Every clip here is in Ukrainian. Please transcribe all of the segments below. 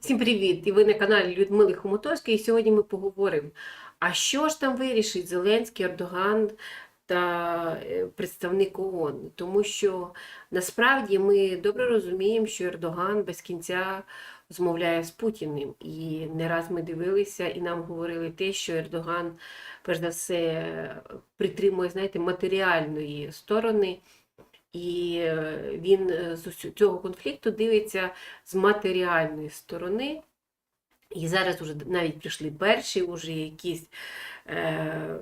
Всім привіт! І ви на каналі Людмили Хомутовської. І сьогодні ми поговоримо, а що ж там вирішить Зеленський, Ердоган та е, представник ООН. Тому що насправді ми добре розуміємо, що Ердоган без кінця змовляє з Путіним. І не раз ми дивилися і нам говорили те, що Ердоган, перш за все, притримує, знаєте, матеріальної сторони. І е, він е, з цього конфлікту дивиться з матеріальної сторони. І зараз вже навіть прийшли перші уже якісь е,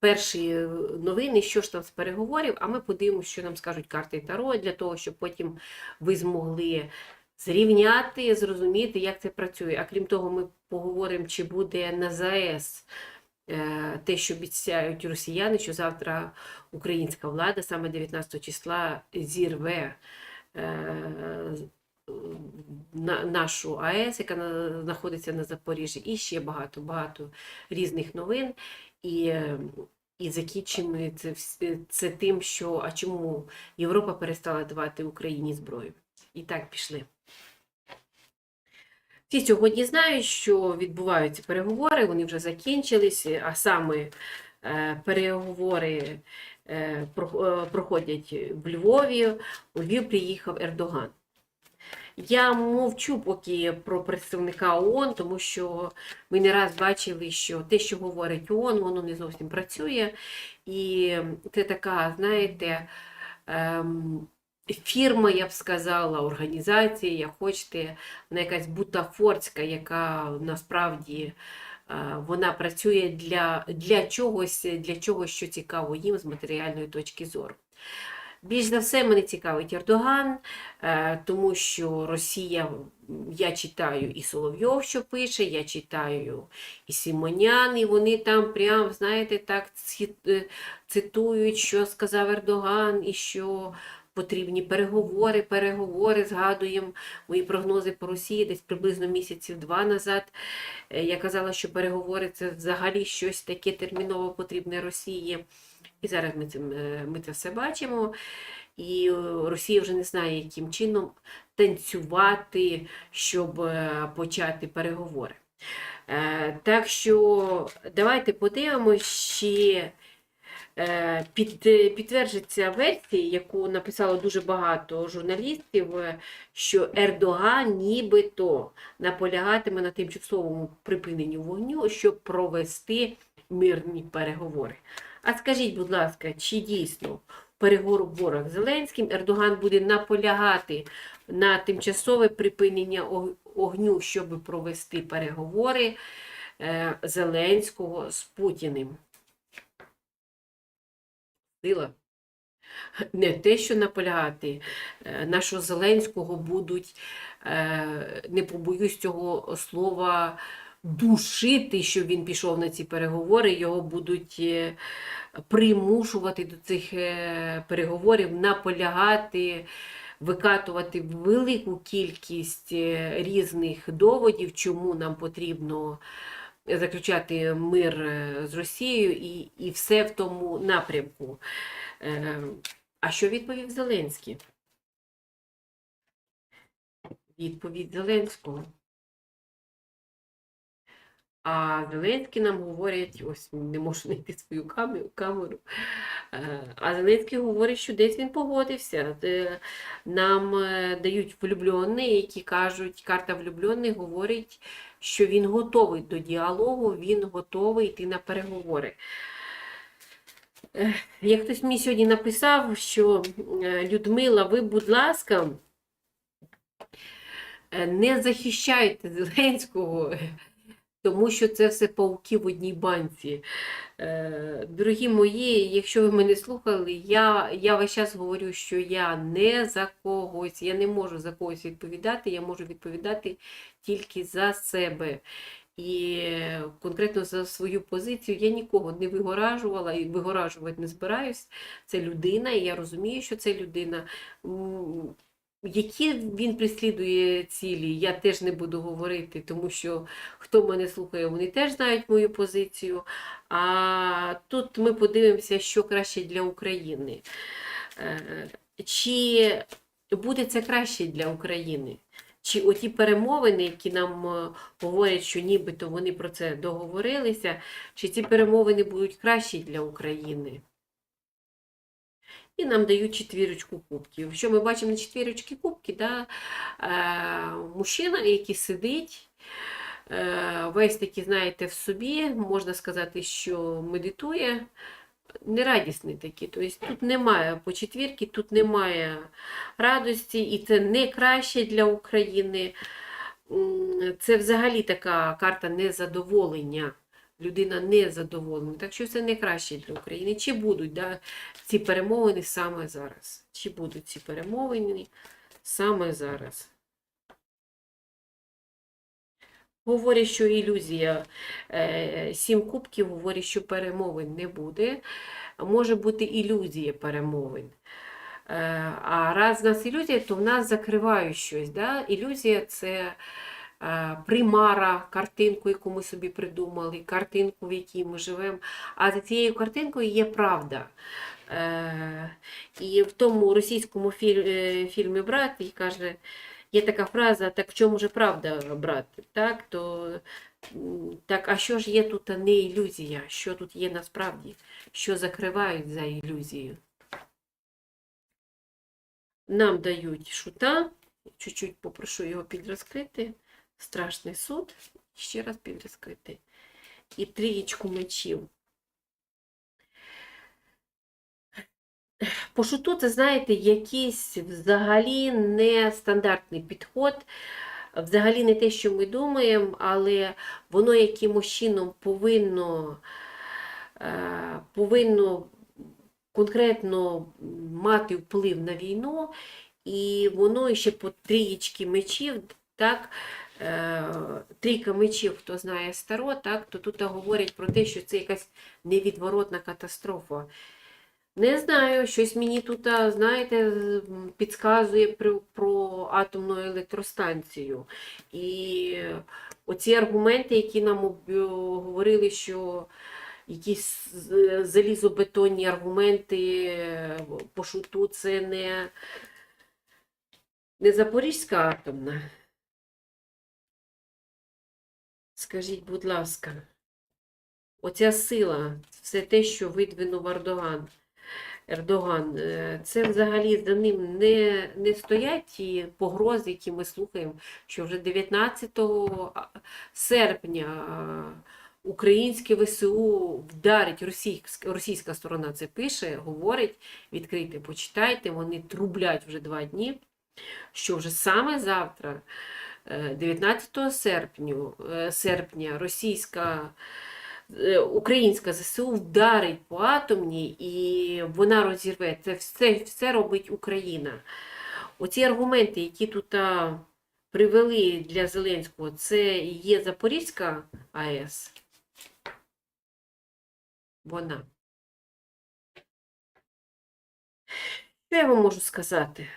перші новини, що ж там з переговорів, а ми подивимося, що нам скажуть карти Таро, для того, щоб потім ви змогли зрівняти, зрозуміти, як це працює. А крім того, ми поговоримо, чи буде на ЗАЕС е, те, що обіцяють росіяни, що завтра українська влада саме 19 числа зірве е, нашу АЕС, яка знаходиться на Запоріжжі, і ще багато багато різних новин. І, е, і закінчимо це, це тим, що а чому Європа перестала давати Україні зброю. І так пішли. Всі сьогодні знають, що відбуваються переговори, вони вже закінчились, а саме е, переговори е, е, проходять в Львові. У Львів приїхав Ердоган. Я мовчу поки про представника ООН, тому що ми не раз бачили, що те, що говорить ООН, воно не зовсім працює. І це така, знаєте, фірма, я б сказала, організація, як хочете, вона якась бутафорська, яка насправді е, вона працює для, для чогось, для чогось, що цікаво їм з матеріальної точки зору. Більш за все мене цікавить Ердоган, е, тому що Росія, я читаю і Соловйов, що пише, я читаю і Сімонян, і вони там прям, знаєте, так е, цитують, що сказав Ердоган, і що потрібні переговори, переговори, згадуємо мої прогнози по Росії десь приблизно місяців два назад. Е, Я казала, що переговори це взагалі щось таке терміново потрібне Росії. І зараз ми, цим, е, ми це все бачимо. І е, Росія вже не знає, яким чином танцювати, щоб почати переговори. Так що давайте подивимося, під, підтверджується версія, яку написало дуже багато журналістів, е, що Ердоган нібито наполягатиме на тимчасовому припиненні вогню, щоб провести мирні переговори. А скажіть, будь ласка, чи дійсно в переговорах з Зеленським Ердоган буде наполягати на тимчасове припинення ог- огню, щоб провести переговори е, Зеленського з Путіним? Сила. Не те, що наполягати, е, нашого Зеленського будуть, е, не побоюсь цього слова, душити, щоб він пішов на ці переговори, його будуть е, примушувати до цих переговорів, наполягати, викатувати велику кількість різних доводів, чому нам потрібно заключати мир е, з Росією і, і все в тому напрямку. Е, А що відповів Зеленський? Відповідь Зеленського. А Зеленський нам говорять, ось не можу знайти свою камеру. Е, А Зеленський говорить, що десь він погодився. Е, Нам е, дають влюблені, які кажуть, карта влюблених говорить, що він готовий до діалогу, він готовий йти на переговори. Як хтось мені сьогодні написав, що Людмила, ви, будь ласка, не захищайте Зеленського, тому що це все пауки в одній банці. Е, Дорогі мої, якщо ви мене слухали, я, я весь час говорю, що я не за когось, я не можу за когось відповідати, я можу відповідати тільки за себе. І конкретно за свою позицію я нікого не вигоражувала і вигоражувати не збираюсь. Це людина, і я розумію, що це людина. Які він преслідує цілі, я теж не буду говорити, тому що хто мене слухає, вони теж знають мою позицію. А тут ми подивимося, що краще для України. Е, Чи буде це краще для України? чи оті перемовини, які нам е, говорять, що нібито вони про це договорилися, чи ці перемовини будуть кращі для України. І нам дають четвірочку кубків. Що ми бачимо на четвірочці кубки, да? е, мужчина, який сидить, е, весь такий, знаєте, в собі, можна сказати, що медитує, нерадісний такий. Тобто тут немає по четвірки, тут немає радості, і це не краще для України. Це взагалі така карта незадоволення. Людина незадоволена. Так що це не краще для України. Чи будуть да, ці перемовини саме зараз? Чи будуть ці перемовини саме зараз? Говорять, що ілюзія. Е, Сім кубків говорять, що перемовин не буде. Може бути ілюзія перемовин. Е, А раз в нас ілюзія, то в нас закривають щось. Да? Ілюзія це примара, картинку, яку ми собі придумали, картинку, в якій ми живемо. А за цією картинкою є правда. Е, І в тому російському е, фільмі Брат каже, є така фраза, так в чому же правда, брат? Так, то, так, а що ж є тут а не ілюзія? Що тут є насправді? Що закривають за ілюзією? Нам дають шута. Чуть-чуть попрошу його підрозкрити. Страшний суд. Ще раз підрозкрити. І трієчку мечів. По шуту, це, знаєте, якийсь взагалі нестандартний підход, взагалі не те, що ми думаємо, але воно якимось чином повинно, е, повинно конкретно мати вплив на війну, і воно ще по трієчки мечів, так, трійка мечів, хто знає старо, так, то тут говорять про те, що це якась невідворотна катастрофа. Не знаю, щось мені тут, знаєте, підказує про, про атомну електростанцію. І оці аргументи, які нам говорили, що якісь залізобетонні аргументи е, по шуту, це не, не Запорізька атомна. Скажіть, будь ласка, оця сила, все те, що видвинув Ердоган. Ердоган, е, це взагалі за ним не, не стоять ті погрози, які ми слухаємо, що вже 19 серпня українське ВСУ вдарить російська, російська сторона це пише, говорить, відкрийте, почитайте, вони трублять вже два дні, що вже саме завтра, 19 серпня, е, серпня російська е, українська ЗСУ вдарить по атомній і вона розірве. Це все, все робить Україна. Оці аргументи, які тут привели для Зеленського, це є Запорізька АЕС. Вона. Що я вам можу сказати?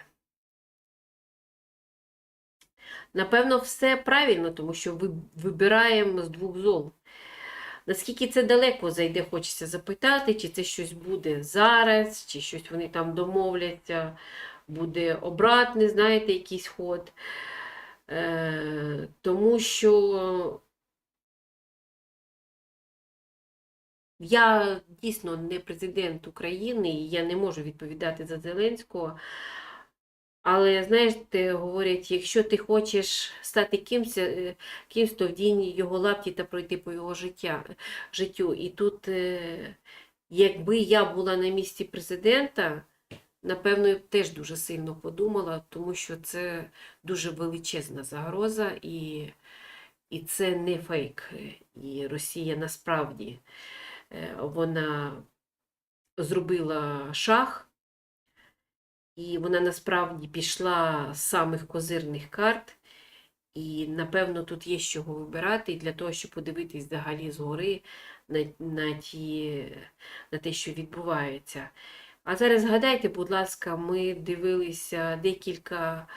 Напевно, все правильно, тому що ви вибираємо з двох зол. Наскільки це далеко зайде, хочеться запитати, чи це щось буде зараз, чи щось вони там домовляться, буде обратний, знаєте, якийсь ход. Е, тому що я дійсно не президент України, і я не можу відповідати за Зеленського. Але, знаєте, говорять, якщо ти хочеш стати кимсь, е, кимсь, то вдінь його лапті та пройти по його життя, життю. І тут, е, якби я була на місці президента, напевно, я б теж дуже сильно подумала, тому що це дуже величезна загроза, і, і це не фейк. І Росія насправді е, вона зробила шах. І вона насправді пішла з самих козирних карт. І, напевно, тут є з чого вибирати і для того, щоб подивитись взагалі згори на, на, ті, на те, що відбувається. А зараз згадайте, будь ласка, ми дивилися декілька,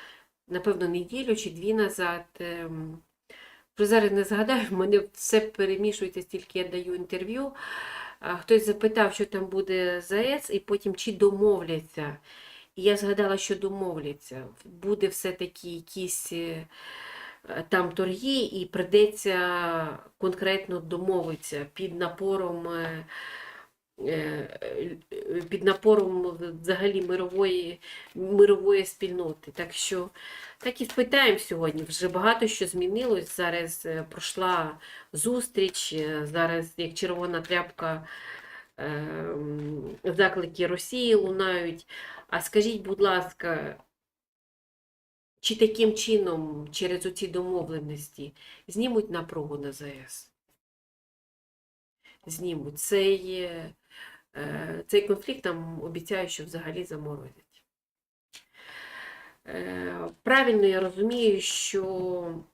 напевно, неділю чи дві назад. ем, Вже зараз не згадаю, в мене все перемішується, стільки я даю інтерв'ю. Хтось запитав, що там буде з АЕС, і потім чи домовляться. І я згадала, що домовляться. Буде все-таки якісь е, там торги, і прийдеться конкретно домовитися під напором. е, е, Під напором взагалі мирової, мирової спільноти. Так що так і спитаємо сьогодні. Вже багато що змінилось. Зараз пройшла зустріч, зараз як червона тряпка заклики Росії лунають. А скажіть, будь ласка, чи таким чином, через оці домовленості, знімуть напругу на ЗАЕС? Знімуть. Цей, е, цей конфлікт там обіцяють, що взагалі заморозять. Е, Правильно я розумію, що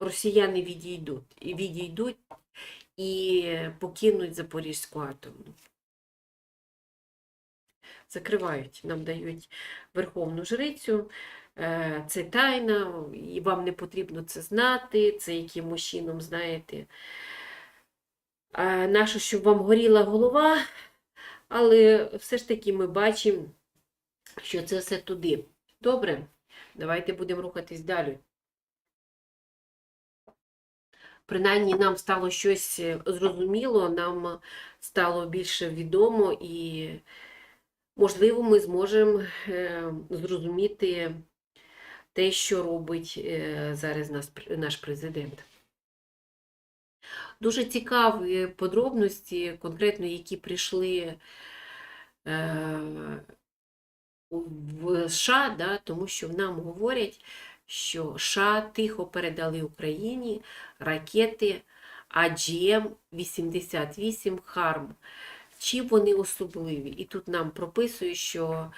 росіяни відійдуть, і відійдуть і покинуть Запорізьку атомну. Закривають, нам дають Верховну Жрицю. Е, Це тайна, і вам не потрібно це знати, це якимось чином, знаєте, е, наше, щоб вам горіла голова, але все ж таки ми бачимо, що це все туди. Добре, давайте будемо рухатись далі. Принаймні нам стало щось е, зрозуміло, нам стало більше відомо і, можливо, ми зможемо е, зрозуміти те, що робить е, зараз наш президент. Дуже цікаві подробності, конкретно, які прийшли е, в США, да, тому що нам говорять, що США тихо передали Україні ракети AGM-88 Харм. Чи вони особливі? І тут нам прописують, що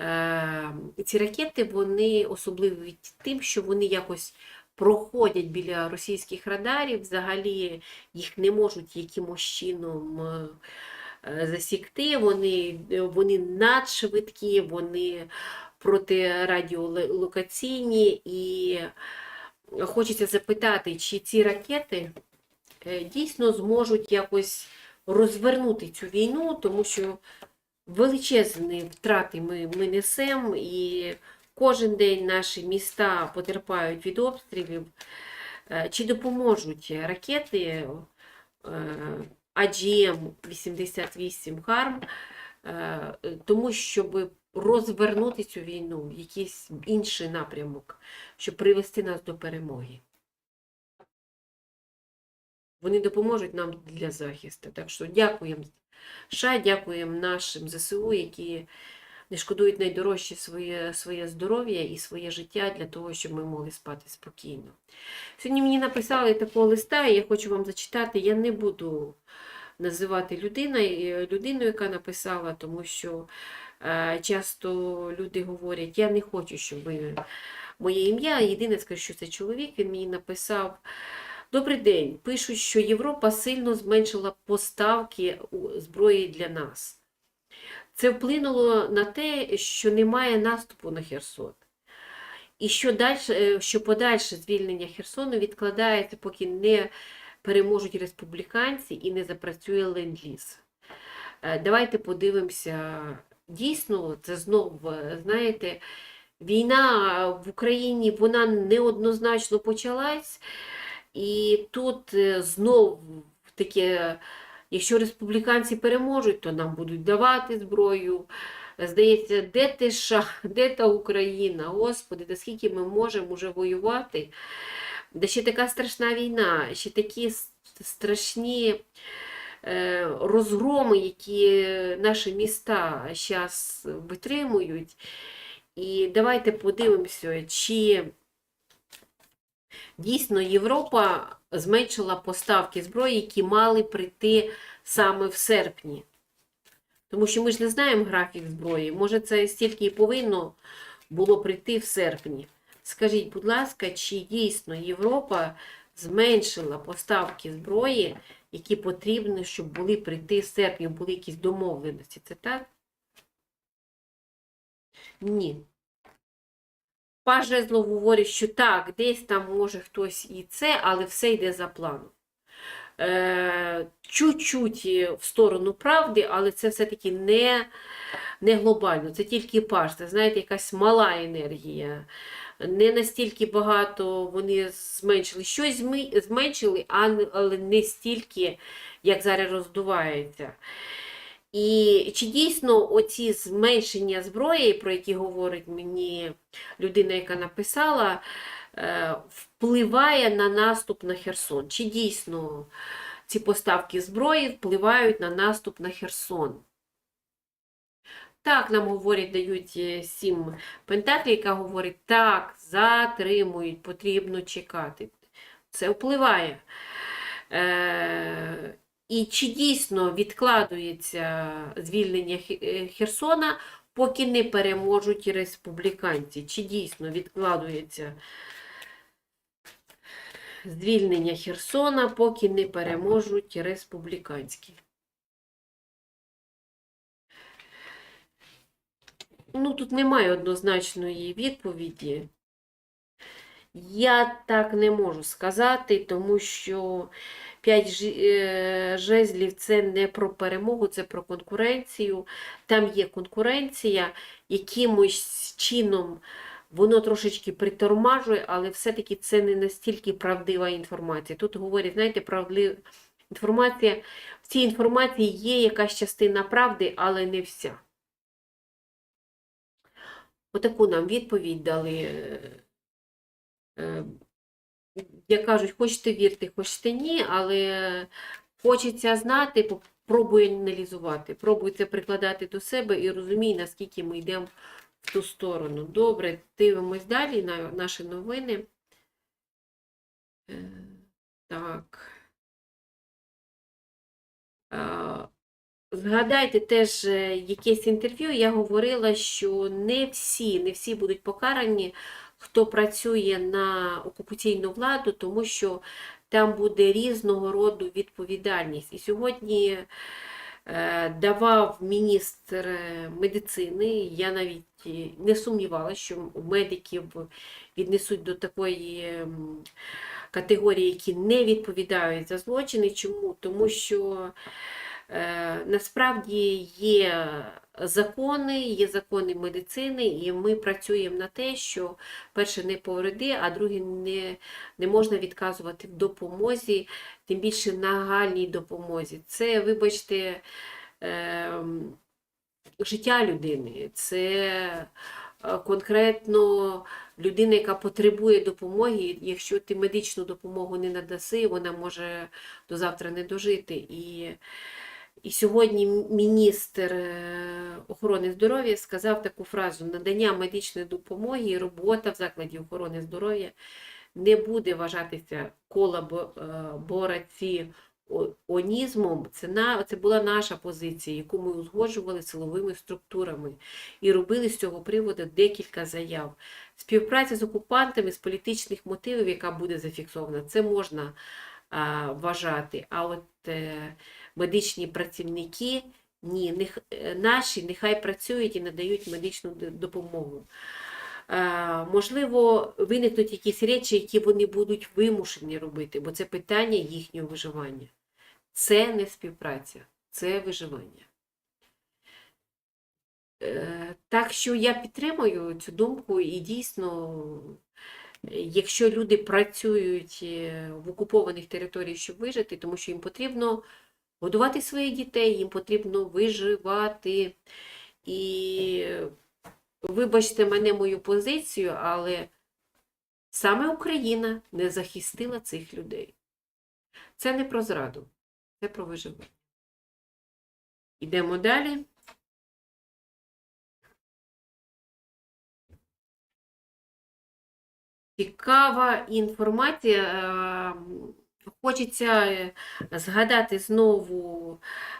е, ці ракети вони особливі тим, що вони якось проходять біля російських радарів, взагалі їх не можуть якимось чином е, е, засікти. Вони, вони надшвидкі, вони протирадіолокаційні і хочеться запитати, чи ці ракети е, дійсно зможуть якось розвернути цю війну, тому що величезні втрати ми, ми несемо, і кожен день наші міста потерпають від обстрілів. Е, Чи допоможуть ракети е, AGM-88 Харм, е, тому щоб розвернути цю війну в якийсь інший напрямок, щоб привести нас до перемоги. Вони допоможуть нам для захисту. Так що дякуємо США, дякуємо нашим ЗСУ, які не шкодують найдорожче своє, своє здоров'я і своє життя для того, щоб ми могли спати спокійно. Сьогодні мені написали такого листа, і я хочу вам зачитати. Я не буду називати людиною, людину, яка написала, тому що е, часто люди говорять, я не хочу, щоб ви моє ім'я. Єдине скажу, що це чоловік, він мені написав. Добрий день. Пишуть, що Європа сильно зменшила поставки зброї для нас. Це вплинуло на те, що немає наступу на Херсон. І що, дальше, що подальше звільнення Херсону відкладається, поки не переможуть республіканці і не запрацює ленд-ліз. Е, Давайте подивимося. Дійсно, це знов, е, знаєте, війна в Україні вона неоднозначно почалась. І тут е, знов таке, якщо республіканці переможуть, то нам будуть давати зброю. Здається, де ти США, де та Україна? Господи, да скільки ми можемо вже воювати? Да ще така страшна війна, ще такі страшні е, розгроми, які наші міста зараз витримують. І давайте подивимося, чи Дійсно, Європа зменшила поставки зброї, які мали прийти саме в серпні. Тому що ми ж не знаємо графік зброї. Може, це стільки і повинно було прийти в серпні. Скажіть, будь ласка, чи дійсно Європа зменшила поставки зброї, які потрібні, щоб були прийти в серпні, були якісь домовленості? Це так? Ні. Жезлов говорить, що так, десь там може хтось і це, але все йде за планом. е, чуть-чуть в сторону правди, але це все-таки не, не глобально, це тільки паш, це знаєте, якась мала енергія. Не настільки багато вони зменшили. Щось зменшили, але не стільки, як зараз роздувається. І чи дійсно оці зменшення зброї, про які говорить мені людина, яка написала, е, впливає на наступ на Херсон? Чи дійсно ці поставки зброї впливають на наступ на Херсон? Так, нам говорять, дають е, сім пентаклів, яка говорить, так, затримують, потрібно чекати. Це впливає. Е, і чи дійсно відкладується звільнення е, Херсона, поки не переможуть республіканці? Чи дійсно відкладується звільнення Херсона, поки не переможуть республіканські? Ну, тут немає однозначної відповіді. Я так не можу сказати, тому що п'ять е, жезлів це не про перемогу, це про конкуренцію. Там є конкуренція, якимось чином воно трошечки притормажує, але все-таки це не настільки правдива інформація. Тут говорять, знаєте, правдива інформація. В цій інформації є якась частина правди, але не вся. Отаку нам відповідь дали. е, е, Як кажуть, хочете вірте, хочете ні, але хочеться знати, пробуй аналізувати, пробуй це прикладати до себе і розумій, наскільки ми йдемо в ту сторону. Добре, дивимось далі на наші новини. Е, Так. Згадайте теж е, якесь інтерв'ю, я говорила, що не всі, не всі будуть покарані, хто працює на окупаційну владу, тому що там буде різного роду відповідальність. І сьогодні е, давав міністр е, медицини, я навіть не сумнівалася, що медиків віднесуть до такої категорії, які не відповідають за злочини. Чому? Тому що Насправді є закони, є закони медицини, і ми працюємо на те, що перше не повреди, а друге не, не можна відказувати в допомозі, тим більше нагальній допомозі. Це, вибачте, е, життя людини, це е, конкретно людина, яка потребує допомоги. Якщо ти медичну допомогу не надаси, вона може до завтра не дожити. І і сьогодні міністр е, охорони здоров'я сказав таку фразу: надання медичної допомоги і робота в закладі охорони здоров'я не буде вважатися колабораціонізмом. Це, на, це була наша позиція, яку ми узгоджували силовими структурами і робили з цього приводу декілька заяв. Співпраця з окупантами з політичних мотивів, яка буде зафіксована, це можна а, вважати. А от е, медичні працівники, ні, нех, е, наші нехай працюють і надають медичну допомогу. Е, можливо, виникнуть якісь речі, які вони будуть вимушені робити, бо це питання їхнього виживання. Це не співпраця, це виживання. Е, Так що я підтримую цю думку і дійсно, якщо люди працюють е, в окупованих територіях, щоб вижити, тому що їм потрібно годувати своїх дітей, їм потрібно виживати. І вибачте мене мою позицію, але саме Україна не захистила цих людей. Це не про зраду, це про виживання. Йдемо далі. Цікава інформація. Хочеться е, згадати знову.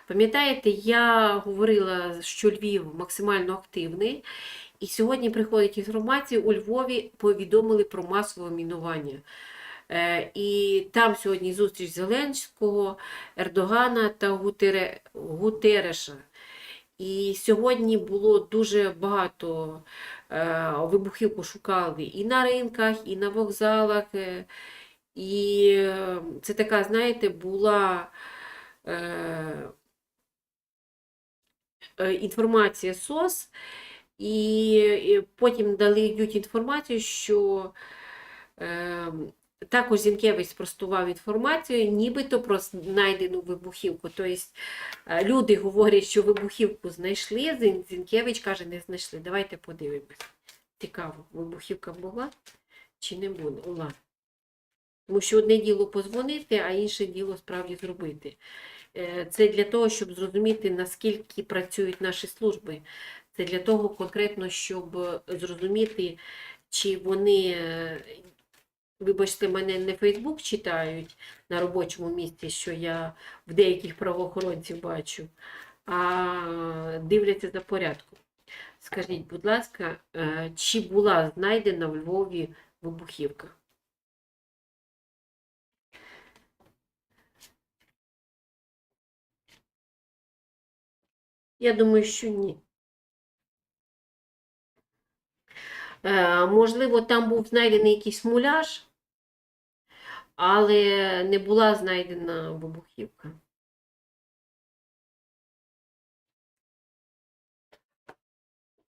Пам'ятаєте, я говорила, що Львів максимально активний, і сьогодні приходить інформація, у Львові повідомили про масове мінування. Е, І там сьогодні зустріч Зеленського, Ердогана та Гутере, Гутереша. І сьогодні було дуже багато е, вибухів пошукали і на ринках, і на вокзалах. І е, це така, знаєте, була е, е, інформація СОС, і, потім дали йдуть інформацію, що е, також Зінкевич спростував інформацію, нібито про знайдену вибухівку. Тобто е, люди говорять, що вибухівку знайшли, Зінкевич каже, не знайшли. Давайте подивимось. Цікаво, вибухівка була чи не? Була. Тому що одне діло позвонити, а інше діло справді зробити. Е, Це для того, щоб зрозуміти, наскільки працюють наші служби. Це для того конкретно, щоб зрозуміти, чи вони, е, вибачте, мене не Фейсбук читають на робочому місці, що я в деяких правоохоронців бачу, а дивляться за порядком. Скажіть, будь ласка, е, чи була знайдена в Львові вибухівка? Я думаю, що ні. Е, можливо, там був знайдений якийсь муляж, але не була знайдена вибухівка.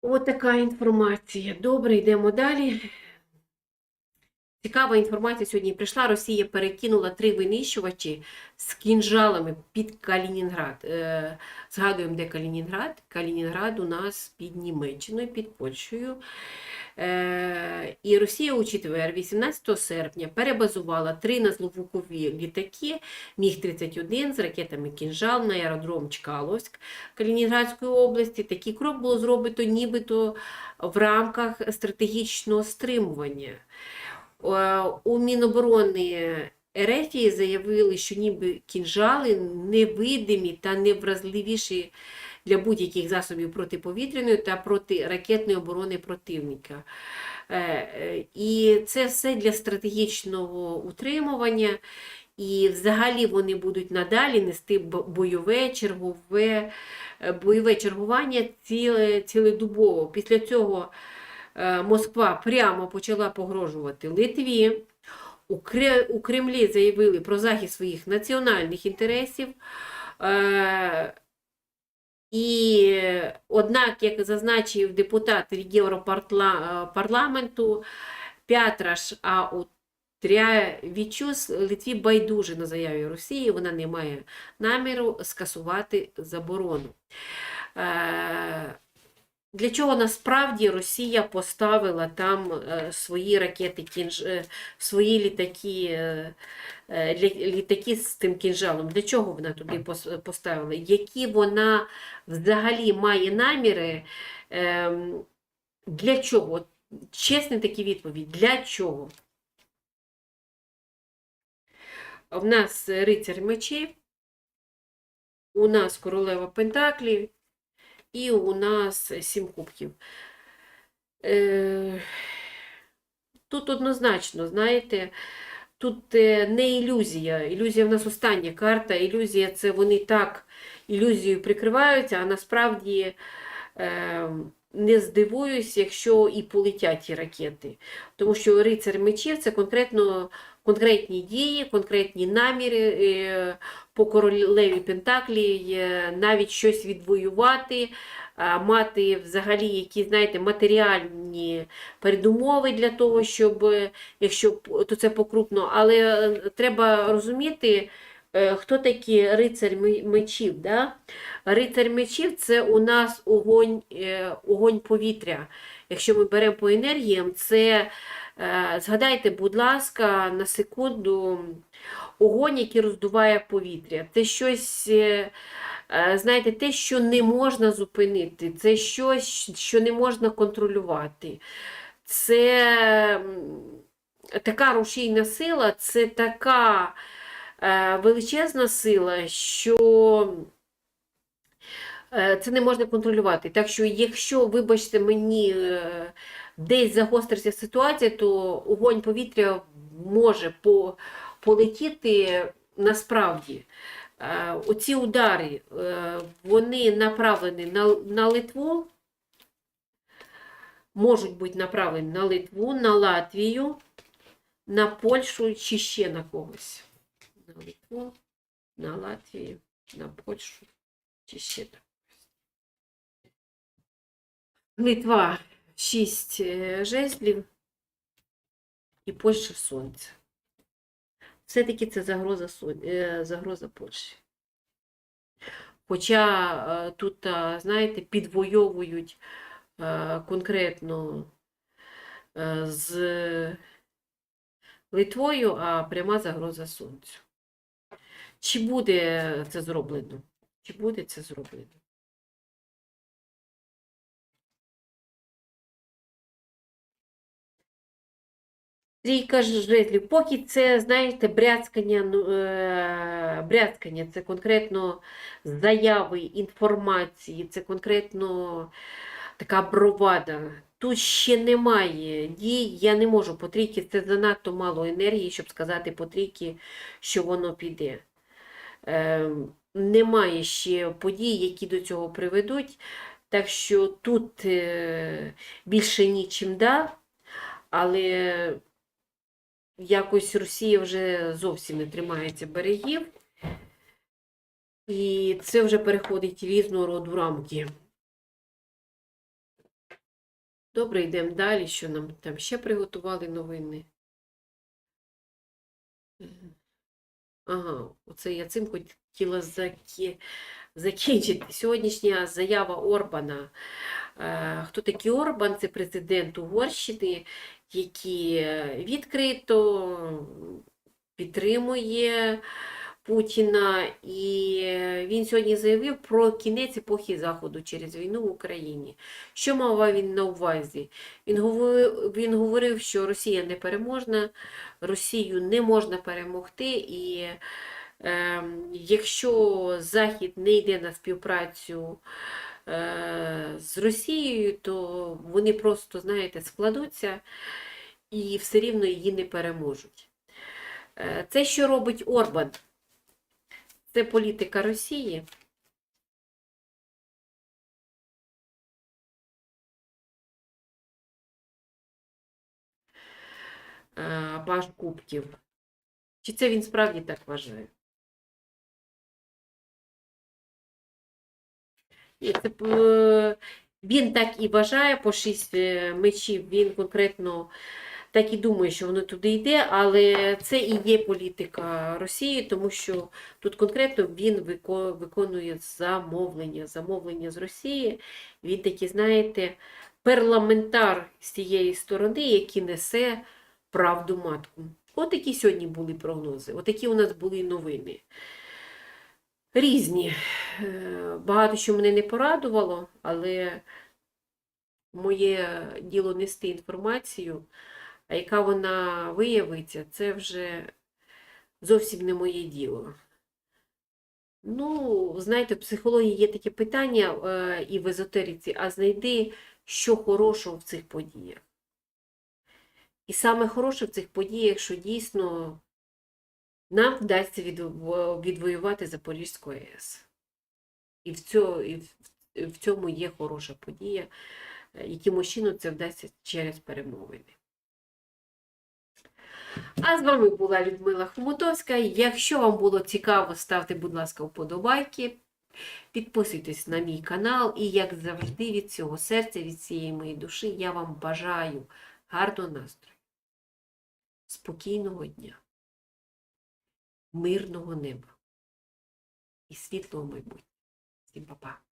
Ось така інформація. Добре, йдемо далі. Цікава інформація сьогодні прийшла. Росія перекинула три винищувачі з кінжалами під Калінінград. Е, згадуємо, де Калінінград. Калінінград у нас під Німеччиною, під Польщею. Е, і Росія у четвер, 18 серпня, перебазувала три надзвукові літаки Міг-31 з ракетами «Кінжал» на аеродром Чкаловськ Калінінградської області. Такий крок було зробито нібито в рамках стратегічного стримування. Е, У Міноборони Ерефії заявили, що ніби кінжали невидимі та невразливіші для будь-яких засобів протиповітряної та протиракетної оборони противника. Е, е, І це все для стратегічного утримування. І взагалі вони будуть надалі нести бойове чергове, бойове чергування ціле, цілодобово. Після цього Москва прямо почала погрожувати Литві. У Кремлі заявили про захист своїх національних інтересів. Е, І однак, як зазначив депутат Європарламенту Пятраш Аутрявічус, Литві байдуже на заяві Росії, вона не має наміру скасувати заборону. Для чого насправді Росія поставила там е, свої ракети, кінж... е, свої літаки, е, лі- літаки з тим кінжалом? Для чого вона туди поставила? Які вона взагалі має наміри? ем, Для чого? От Чесна такі відповідь. Для чого? В нас рицар мечів, у нас королева Пентаклів і у нас сім кубків. Е, Тут однозначно, знаєте, тут е, не ілюзія. Ілюзія в нас остання карта. Ілюзія це вони так ілюзією прикриваються, а насправді е, не здивуюсь, якщо і полетять ті ракети. Тому що рицар мечів це конкретно конкретні дії, конкретні наміри е, по королеві Пентаклі, навіть щось відвоювати, мати взагалі якісь, знаєте, матеріальні передумови для того, щоб, якщо то це покрупно, але е, треба розуміти, хто такі рицар мечів. Да? Рицар мечів це у нас огонь, е, огонь повітря. Якщо ми беремо по енергіям, це е, згадайте, будь ласка, на секунду огонь, який роздуває повітря. Це щось, е, е, знаєте, те, що не можна зупинити, це щось, що не можна контролювати. Це така рушійна сила, це така е, величезна сила, що е, це не можна контролювати. Так що, якщо, вибачте мені, е, десь загостриться ситуація, то огонь повітря може по, полетіти насправді. Е, Оці удари, е, вони направлені на, на Литву, можуть бути направлені на Литву, на Латвію, на Польщу чи ще на когось. На Литву, на Латвію, на Польщу чи ще когось. Литва 6 жезлів і Польща сонце. Все-таки це загроза, е, загроза Польщі. Хоча е, тут, знаєте, підвойовують конкретно з Литвою, а пряма загроза Сонцю. Чи буде це зроблено? Чи буде це зроблено? Трійка жезлів. Поки це, знаєте, брязкання, ну, е, брязкання, це конкретно заяви, інформації, це конкретно така бровада. Тут ще немає дій, я не можу по трійки, це занадто мало енергії, щоб сказати по трійки, що воно піде. Е, немає ще подій, які до цього приведуть. Так що тут е, більше нічим да, але якось Росія вже зовсім не тримається берегів. І це вже переходить різного роду рамки. Добре, йдемо далі. Що нам там ще приготували новини? Оце я цим хотіла закі... закінчити. Сьогоднішня заява Орбана. Е, Хто такий Орбан? Це президент Угорщини, який е, відкрито підтримує Путіна. І він сьогодні заявив про кінець епохи Заходу через війну в Україні. Що мав він на увазі? Він говорив, він говорив, що Росія не переможна, Росію не можна перемогти, і е, якщо Захід не йде на співпрацю е, з Росією, то вони просто, знаєте, складуться і все рівно її не переможуть. Е, Це, що робить Орбан, це політика Росії. Е, Паш Кубків. Чи це він справді так вважає? Це, е, він так і вважає по шість е, мечів, він конкретно так і думає, що воно туди йде, але це і є політика Росії, тому що тут конкретно він виконує замовлення, замовлення з Росії. Він такий, знаєте, парламентар з цієї сторони, який несе правду матку. От такі сьогодні були прогнози, отакі у нас були новини. Різні. Е, Багато що мене не порадувало, але моє діло нести інформацію, а яка вона виявиться, це вже зовсім не моє діло. Ну, знаєте, в психології є таке питання е, і в езотериці, а знайди, що хорошого в цих подіях. І саме хороше в цих подіях, що дійсно нам вдасться відво- відвоювати Запорізьку АЕС. І в, цьому, і в, цьому є хороша подія, якимось чином це вдасться через перемовини. А з вами була Людмила Хомутовська. Якщо вам було цікаво, ставте, будь ласка, вподобайки. Підписуйтесь на мій канал. І, як завжди, від цього серця, від цієї моєї душі, я вам бажаю гарного настрою, спокійного дня, мирного неба і світлого майбутнього. Всім па-па.